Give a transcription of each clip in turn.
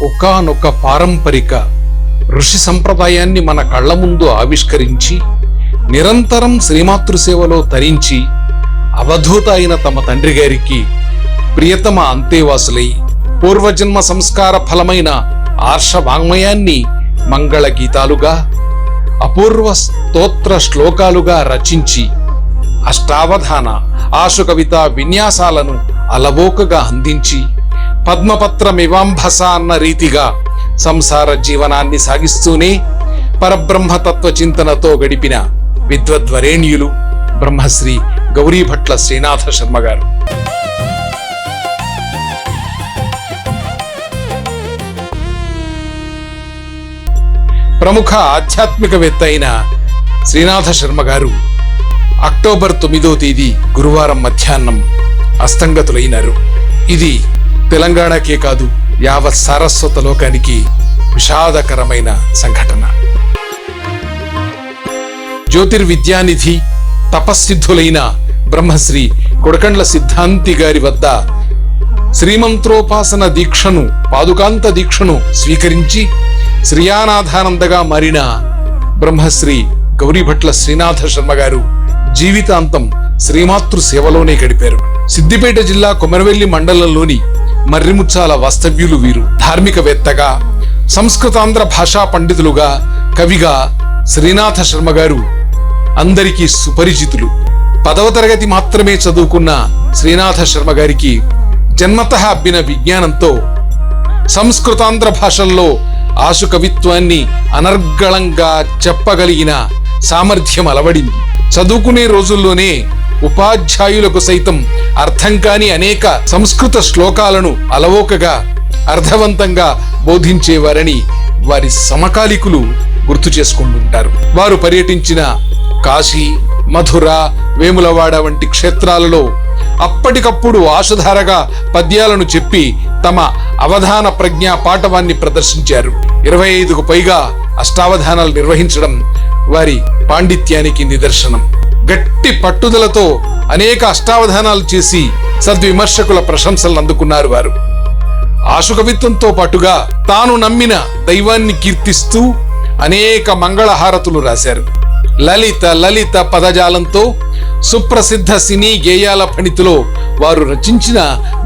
ఒకనొక పారంపరిక ఋషి సంప్రదాయాన్ని మన కళ్ళ ముందు ఆవిష్కరించి నిరంతరం శ్రీమాతృ సేవలో తరించి అవధూత అయిన తమ తండ్రి గారికి ప్రియతమ అంతేవాసులై పూర్వజన్మ సంస్కార ఫలమైన ఆర్ష వాంగ్మయాన్ని మంగళ గీతాలుగా అపూర్వ స్తోత్ర శ్లోకాలుగా రచించి అష్టావధాన ఆశు కవిత విన్యాసాలను అలవోకగా అందించి పద్మపత్రమివాంభస అన్న రీతిగా సంసార జీవనాన్ని సాగిస్తూనే పరబ్రహ్మతత్వ చింతనతో గడిపిన విద్వద్వరేణ్యులు బ్రహ్మశ్రీ గౌరీభట్ల శ్రీనాథ శర్మ గారు. ప్రముఖ ఆధ్యాత్మికవేత్త అయిన శ్రీనాథ శర్మ గారు అక్టోబర్ తొమ్మిదో తేదీ గురువారం మధ్యాహ్నం అస్తంగతులైనారు. ఇది తెలంగాణకే కాదు యావ సారస్వత లోకానికి విషాదకరమైన సంఘటన. జ్యోతిర్విద్యానిధి తపస్సిద్ధులైన బ్రహ్మశ్రీ కొడకండ్ల సిద్ధాంతి గారి వద్ద శ్రీమంత్రోపాసన దీక్షను పాదుకాంత దీక్షను స్వీకరించి శ్రీయానాథానందగా మారిన బ్రహ్మశ్రీ గౌరీభట్ల శ్రీనాథ శర్మ గారు జీవితాంతం శ్రీమాతృ సేవలోనే గడిపారు. సిద్దిపేట జిల్లా కొమరవెల్లి మండలంలోని మర్రిముచ్చాల వాస్తవ్యులు వీరు. ధార్మికవేత్తగా సంస్కృతాంధ్ర భాషా పండితులుగా కవిగా శ్రీనాథ శర్మ గారు అందరికీ సుపరిచితులు. పదవ తరగతి మాత్రమే చదువుకున్న శ్రీనాథ శర్మ గారికి జన్మత అబ్బిన విజ్ఞానంతో సంస్కృతాంధ్ర భాషల్లో ఆశు కవిత్వాన్ని అనర్గళంగా చెప్పగలిగిన సామర్థ్యం అలవడింది. చదువుకునే రోజుల్లోనే ఉపాధ్యాయులకు సైతం అర్థం కాని అనేక సంస్కృత శ్లోకాలను అలవోకగా అర్థవంతంగా బోధించేవారని వారి సమకాలికులు గుర్తు చేసుకుంటుంటారు. వారు పర్యటించిన కాశీ మధుర వేములవాడ వంటి క్షేత్రాలలో అప్పటికప్పుడు ఆశధారగా పద్యాలను చెప్పి తమ అవధాన ప్రజ్ఞా పాఠవాన్ని ప్రదర్శించారు. ఇరవై ఐదుకు పైగా అష్టావధానాలు నిర్వహించడం వారి పాండిత్యానికి నిదర్శనం. గట్టి పట్టుదలతో అనేక అష్టావధానాలు చేసి సద్విమర్శకుల ప్రశంసలు అందుకున్నారు వారు. ఆశుకవిత్వంతో పాటుగా తాను నమ్మిన దైవాన్ని కీర్తిస్తూ అనేక మంగళహారతులు రాశారు. లలిత లలిత పదజాలంతో సుప్రసిద్ధ సినీ గేయాల ఫణితిలో వారు రచించిన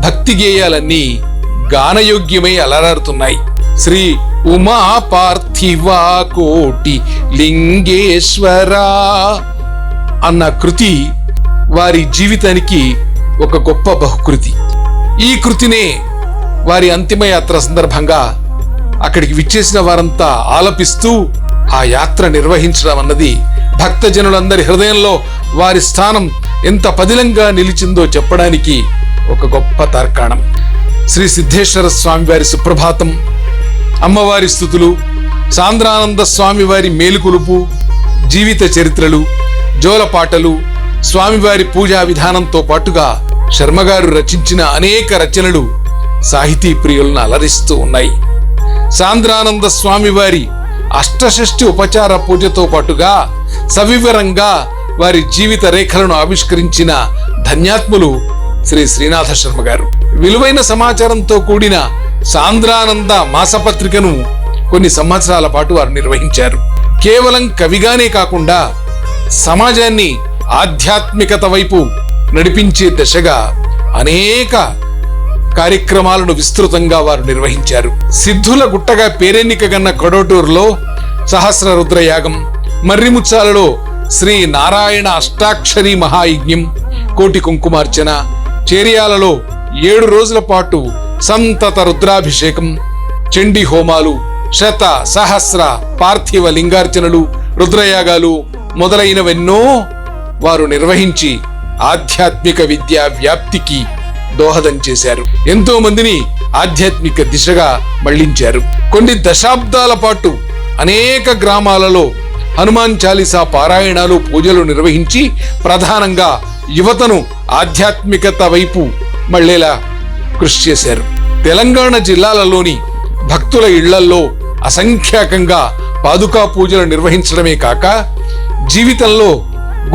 భక్తి గేయాలన్నీ గానయోగ్యమై అలరారుతున్నాయి. శ్రీ ఉమా పార్థివా కోటి లింగేశ్వరా అన్న కృతి వారి జీవితానికి ఒక గొప్ప బహుకృతి. ఈ కృతినే వారి అంతిమయాత్ర సందర్భంగా అక్కడికి విచ్చేసిన వారంతా ఆలపిస్తూ ఆ యాత్ర నిర్వహించడం అన్నది భక్తజనులందరి హృదయంలో వారి స్థానం ఎంత పదిలంగా నిలిచిందో చెప్పడానికి ఒక గొప్ప తర్కాణం. శ్రీ సిద్ధేశ్వర స్వామి వారి సుప్రభాతం అమ్మవారి స్థుతులు సాంద్రానంద స్వామి వారి మేలుకొలుపు జీవిత చరిత్రలు జోలపాటలు స్వామివారి పూజా విధానంతో పాటుగా శర్మగారు రచించిన అనేక రచనలు సాహితీ ప్రియులను అలరిస్తూ ఉన్నాయి. సాంద్రానంద స్వామివారి అష్టషష్ఠి ఉపచార పూజతో పాటుగా సవివరంగా వారి జీవిత రేఖలను ఆవిష్కరించిన ధన్యాత్ములు శ్రీ శ్రీనాథ శర్మ గారు విలువైన సమాచారంతో కూడిన సాంద్రానంద మాసపత్రికను కొన్ని సంవత్సరాల పాటు వారు నిర్వహించారు. కేవలం కవిగానే కాకుండా సమాజాన్ని ఆధ్యాత్మికత వైపు నడిపించే దశగా అనేక కార్యక్రమాలను విస్తృతంగా వారు నిర్వహించారు. సిద్ధుల గుట్టగా పేరెన్నికగన్న కొడోటూరులో సహస్ర రుద్రయాగం మర్రిముచ్చాలలో శ్రీ నారాయణ అష్టాక్షరి మహాయజ్ఞం కోటి కుంకుమార్చన చేరియాలలో ఏడు రోజుల పాటు సంతత రుద్రాభిషేకం చండీ హోమాలు శత సహస్ర పార్థివ లింగార్చనలు రుద్రయాగాలు మొదలైనవెన్నో వారు నిర్వహించి ఆధ్యాత్మిక విద్యా వ్యాప్తికి దోహదం చేశారు. ఎంతో మందిని ఆధ్యాత్మిక దిశగా మళ్ళించారు. కొన్ని దశాబ్దాల పాటు అనేక గ్రామాలలో హనుమాన్ చాలీసా పారాయణాలు పూజలు నిర్వహించి ప్రధానంగా యువతను ఆధ్యాత్మికత వైపు మళ్ళేలా కృషి చేశారు. తెలంగాణ జిల్లాలలోని భక్తుల ఇళ్ళల్లో అసంఖ్యాకంగా పాదుకా పూజలు నిర్వహించడమే కాక జీవితంలో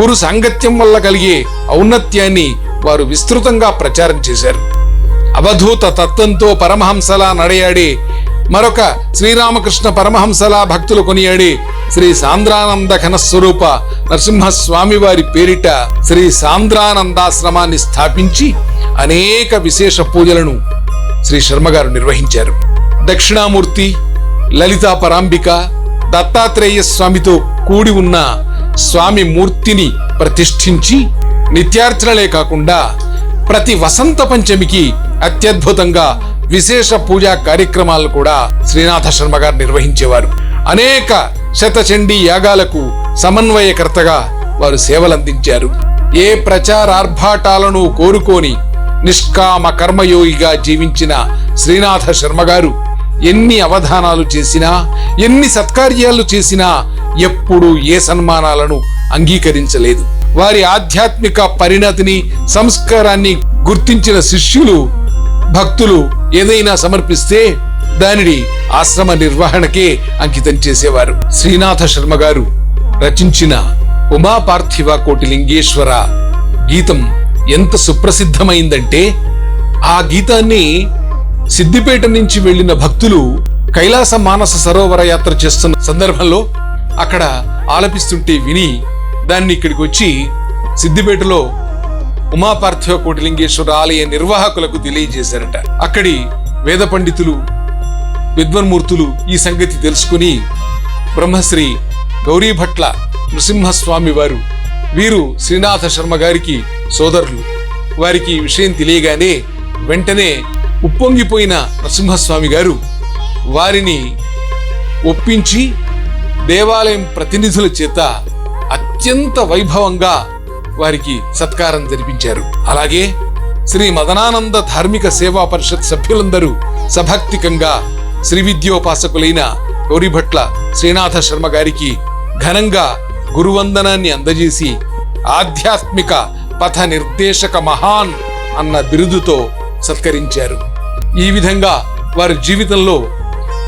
గురు సాంగత్యం వల్ల కలిగే ఔన్నత్యాన్ని వారు విస్తృతంగా ప్రచారం చేశారు. అవధూత తత్వంతో పరమహంసలా నడయాడే మరొక శ్రీరామకృష్ణ పరమహంసలా భక్తులు కొనియాడే శ్రీ సాంద్రానంద ఘనస్వరూప నరసింహస్వామి వారి పేరిట శ్రీ సాంద్రానందాశ్రమాన్ని స్థాపించి అనేక విశేష పూజలను శ్రీ శర్మ గారు నిర్వహించారు. దక్షిణామూర్తి లలితా పరాంబిక దత్తాత్రేయ స్వామితో కూడి ఉన్న స్వామి మూర్తిని ప్రతిష్ఠించి నిత్యార్చనలే కాకుండా ప్రతి వసంత పంచమికి అత్యద్భుతంగా విశేష పూజా కార్యక్రమాలను కూడా శ్రీనాథ శర్మ గారు నిర్వహించేవారు. అనేక శతచండీ యాగాలకు సమన్వయకర్తగా వారు సేవలందించారు. ఏ ప్రచారార్భాటాలను కోరుకోని నిష్కామ కర్మయోగిగా జీవించిన శ్రీనాథ శర్మ గారు ఎన్ని అవధానాలు చేసినా ఎన్ని సత్కార్యాలు చేసినా ఎప్పుడూ ఏ సన్మానాలను అంగీకరించలేదు. వారి ఆధ్యాత్మిక పరిణతిని సంస్కారాన్ని గుర్తించిన శిష్యులు భక్తులు ఏదైనా సమర్పిస్తే దానిని ఆశ్రమ నిర్వహణకే అంకితం చేసేవారు. శ్రీనాథ శర్మ గారు రచించిన ఉమా పార్థివ కోటి లింగేశ్వర గీతం ఎంత సుప్రసిద్ధమైందంటే ఆ గీతాన్ని సిద్దిపేట నుంచి వెళ్ళిన భక్తులు కైలాస మానస సరోవర యాత్ర చేస్తున్న సందర్భంలో అక్కడ ఆలపిస్తుంటే విని దాన్ని ఇక్కడికి వచ్చి సిద్దిపేటలో ఉమాపార్థివ కోటిలింగేశ్వర ఆలయ నిర్వాహకులకు తెలియజేశారట. అక్కడి వేద పండితులు విద్వన్మూర్తులు ఈ సంగతి తెలుసుకుని బ్రహ్మశ్రీ గౌరీభట్ల నృసింహస్వామి వారు వీరు శ్రీనాథ శర్మ గారికి సోదరులు. వారికి ఈ విషయం తెలియగానే వెంటనే ఉప్పొంగిపోయిన నరసింహస్వామి గారు వారిని ఒప్పించి దేవాలయం ప్రతినిధుల చేత అత్యంత వైభవంగా వారికి సత్కారం జరిపించారు. అలాగే శ్రీ మదనానంద ధార్మిక సేవా పరిషత్ సభ్యులందరూ సభక్తికంగా శ్రీ విద్యోపాసకులైన గౌరిభట్ల శ్రీనాథ శర్మ గారికి ఘనంగా గురువందనాన్ని అందజేసి ఆధ్యాత్మిక పథ నిర్దేశక మహాన్ అన్న బిరుదుతో సత్కరించారు. ఈ విధంగా వారి జీవితంలో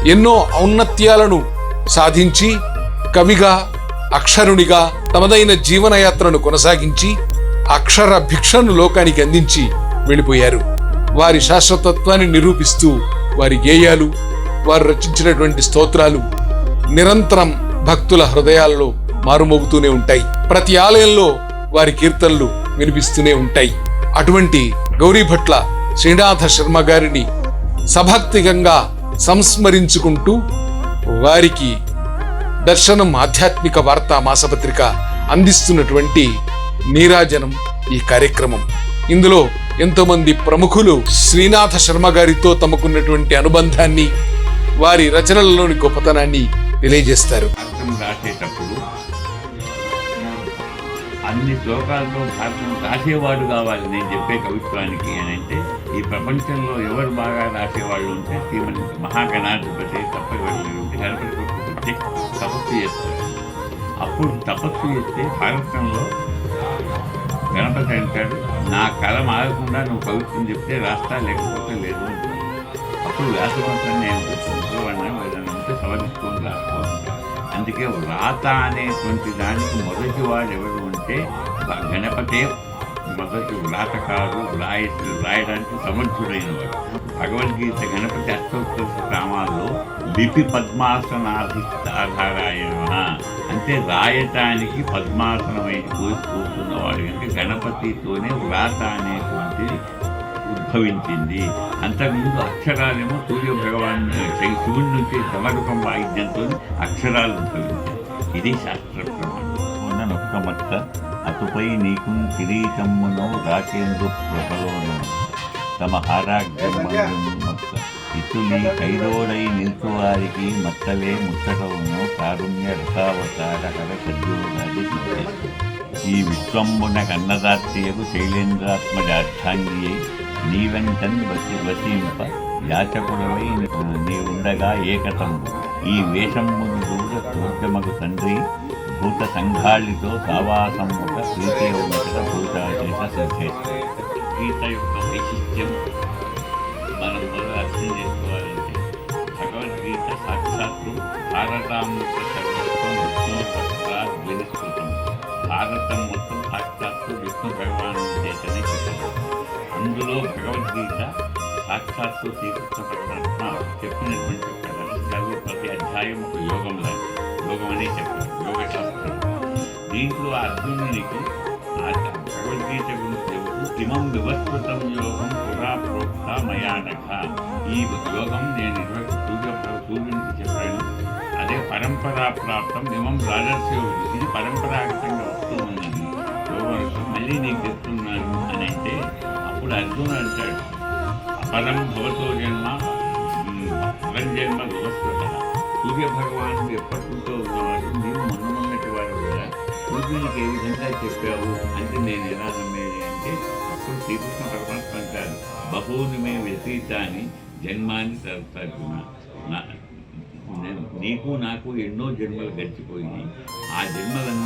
ఎన్నో ఔన్నత్యాలను సాధించి కవిగా అక్షరునిగా తమదైన జీవనయాత్రను కొనసాగించి అక్షర భిక్షను లోకానికి అందించి వెళ్ళిపోయారు. వారి శాశ్వతత్వాన్ని నిరూపిస్తూ వారి గేయాలు వారు రచించినటువంటి స్తోత్రాలు నిరంతరం భక్తుల హృదయాలలో మారుమోగుతూనే ఉంటాయి. ప్రతి ఆలయంలో వారి కీర్తనలు వినిపిస్తూనే ఉంటాయి. అటువంటి గౌరీభట్ల శ్రీనాథ శర్మ గారిని సభక్తికంగా సంస్మరించుకుంటూ వారికి దర్శనం ఆధ్యాత్మిక వార్తా మాసపత్రిక అందిస్తున్నటువంటి నీరాజనం ఈ కార్యక్రమం. ఇందులో ఎంతోమంది ప్రముఖులు శ్రీనాథ శర్మ గారితో తమకున్నటువంటి అనుబంధాన్ని వారి రచనలలోని గొప్పతనాన్ని తెలియజేస్తారు. దాటేటప్పుడు అన్ని శ్లోకాలతో భారతం రాసేవాడు కావాలి నేను చెప్పే కవిత్వానికి అని అంటే ఈ ప్రపంచంలో ఎవరు బాగా రాసేవాళ్ళు ఉంటే శ్రీమతి మహాగణాధిపతి తప్ప ఎవరు ఉంటే గణపతి తపస్సు చేస్తారు. అప్పుడు తపస్సు చేస్తే భారతంలో గణపతి అంటాడు నా కలం మారకుండా నువ్వు కవిత్వం చెప్తే రాస్తా లేకపోతే లేదు అప్పుడు వ్యాసవంతం నేను ఏదైనా ఉంటే సవరించుకొని రాసుకోవాలి అందుకే వ్రాత అనేటువంటి దానికి మొదటి వాడు ఎవరు అంటే గణపతి గణపతే మొదటి వ్రాతకారు వ్రాయ రాయడానికి సమర్థుడైన వాడు భగవద్గీత గణపతి అష్టోత్తర గ్రామాల్లో లిపి పద్మాసనాధిష్టాధారాయణ అంటే రాయటానికి పద్మాసనమై కూర్చు కూర్చున్నవాడు కనుక గణపతితోనే వ్రాత అనేటువంటిది ఉద్భవించింది. అంతకుముందు అక్షరాలేమో సూర్య భగవాన్ శివుడి నుంచి ధమరుకం వాయిద్యంతో అక్షరాలు ఉద్భవించాయి. ఇది శాస్త్రం. ప్రమాణం నొక్కమట్ట అటుపై నీకు కిరీటమ్మునో రాకేందు ప్రభలోను తమ హారాగ్యం మత్త ఇటులి నిల్చువారికి మత్తలే ముచ్చటవును కారుణ్య రసావతార హర సద్యోగాది ఈ విశ్వంబున కన్నదాత్రియకు శైలేంద్రాత్మ అర్థాంగియై నీవెంటన్ వసి వసింప యాచకుడవై నీ ఉండగా ఏకతంబు. ఈ వేషంబును దూర దూర్గమగు తండ్రి భూత సంఘాళితో సావాసముక ప్రీతి ఉన్నత భూతాచేత సిద్ధేశ గీత యొక్క వైశిష్ట్యం మనం మొదలు అర్థం చేసుకోవాలంటే భగవద్గీత సాక్షాత్తు భారతామృత సర్వత్వం విష్ణు సాక్షాత్ వినిస్కృతం భారతం మొత్తం సాక్షాత్తు విష్ణు భగవాను చేతనే చెప్పడం అందులో భగవద్గీత సాక్షాత్తు శ్రీకృష్ణ పరమాత్మ చెప్పినటువంటి ప్రతి అధ్యాయం ఒక యోగం లాంటి యోగం అనే చెప్పాలి యోగ శాస్త్రం దీంట్లో అర్జునునికి భగవద్గీత గురించి చెబుతూ ఇమం వివస్కృతం యోగం పురా ప్రోక్త మయానక ఈ యోగం నేను సూర్య సూర్యునికి చెప్పాను. అదే పరంపరా ప్రాప్తం ఇమం రాజర్షయోగులు ఇది పరంపరాగతంగా వస్తూ ఉన్నది యోగం మళ్ళీ నీకు చెప్తున్నాను అని అంటే అప్పుడు అర్జునుడు అంటాడు. అపరం భవతో జన్మ పరం జన్మ వ్యవస్థ సూర్య భగవానుడు ఎప్పటికుంటూ ఉన్నవాడు. నేను మనమున్నటి వాడు కూడా. సూర్యునికి ఏ విధంగా చెప్పావు అంటే నేను ఎలా నమ్మేది అంటే అప్పుడు శ్రీకృష్ణ పరమాత్మ అంటారు బహువుని మే వ్యతీతాన్ని జన్మాన్ని తరుతార్జున నా- నీకు నాకు ఎన్నో జన్మలు గడిచిపోయినాయి. ఆ జన్మలను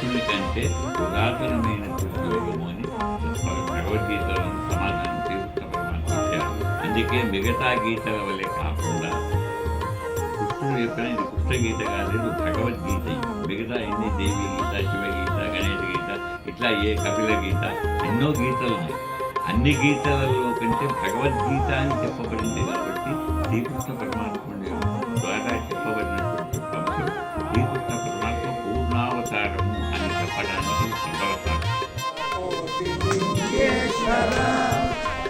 యుగము కంటే పురాతనమైన యోగము అని భగవద్గీతలో సమాధానం శ్రీకృష్ణ పరమాత్మ అందుకే మిగతా గీతల వల్లే కాకుండా కృష్ణుడు చెప్పిన ఇది కృష్ణగీత కాలేదు భగవద్గీత. మిగతా ఎన్ని దేవి గీత శివ గీత గణేష్ గీత ఇట్లా ఏ కపిల గీత ఎన్నో గీతలు ఉన్నాయి. అన్ని గీతలలో కంటే భగవద్గీత అని చెప్పబడింది కాబట్టి శ్రీకృష్ణ పరమాత్మ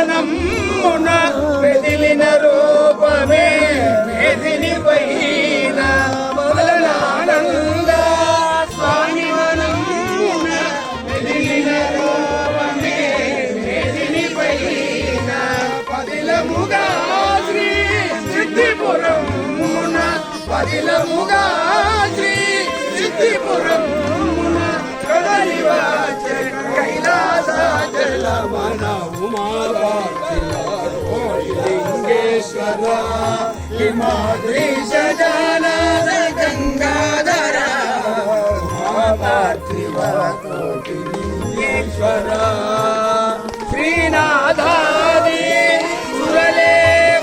స్వామి మెదిలిన రూపమే మెదిలి పైన. మదనానంద స్వామి రూపమే పైన. పదిలముగా శ్రీ సిద్ధిపురమున పదిలముగా శ్రీ సిద్ధిపురమున మన ఉమాలింగేశ్వర లింగేశ్వర శ్రీనాథాది మురళే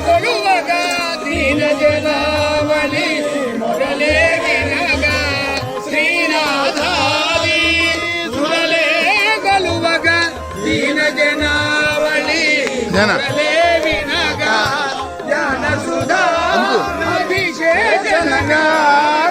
కొలువగా దీన జనావళి మురళే వినగా శ్రీనాథాది మురళే కొలువగా దీన జనావళి జన. మురళే na na